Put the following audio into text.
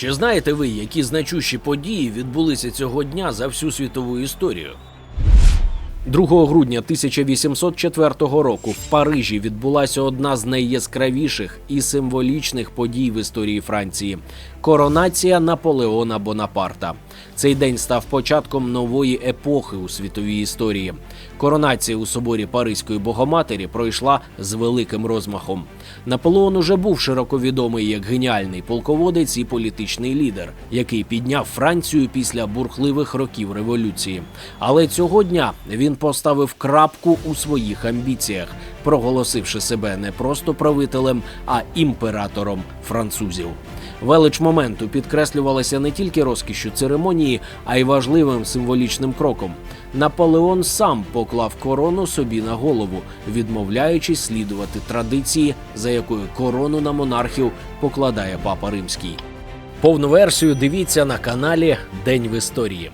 Чи знаєте ви, які значущі події відбулися цього дня за всю світову історію? 2 грудня 1804 року в Парижі відбулася одна з найяскравіших і символічних подій в історії Франції коронація Наполеона Бонапарта. Цей день став початком нової епохи у світовій історії. Коронація у соборі Паризької Богоматері пройшла з великим розмахом. Наполеон уже був широко відомий як геніальний полководець і політичний лідер, який підняв Францію після бурхливих років революції. Але цього дня він поставив крапку у своїх амбіціях, проголосивши себе не просто правителем, а імператором французів. Велич моменту підкреслювалася не тільки розкішю церемонії, а й важливим символічним кроком. Наполеон сам поклав корону собі на голову, відмовляючись слідувати традиції, за якою корону на монархів покладає папа римський. Повну версію дивіться на каналі День в історії.